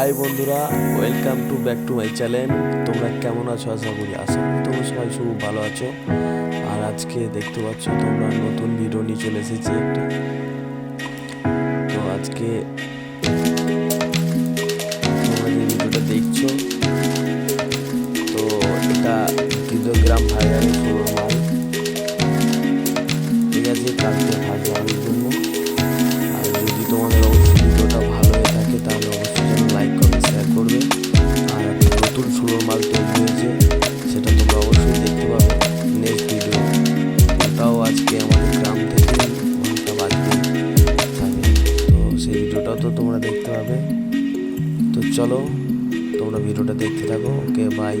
High বন্ধুরা welcome to back to my channel তোমরা কেমন আছো? আশা করি আশা করি তোমরা সবাই খুব ভালো আছো। আর আজকে দেখতে পাচ্ছ, তোমরা নতুন ভিডিও নিয়ে চলে এসেছি একটা। তো আজকে তোমরা যে ভিডিওটা দেখছ, তো এটা কিলোগ্রাম ভাইরাল ষোলো মাল ঠিক আছে, কালকে ভাজা জন্য তোমরা দেখতে পাবে। তো চলো তোমরা ভিডিওটা দেখতে থাকো। Okay bye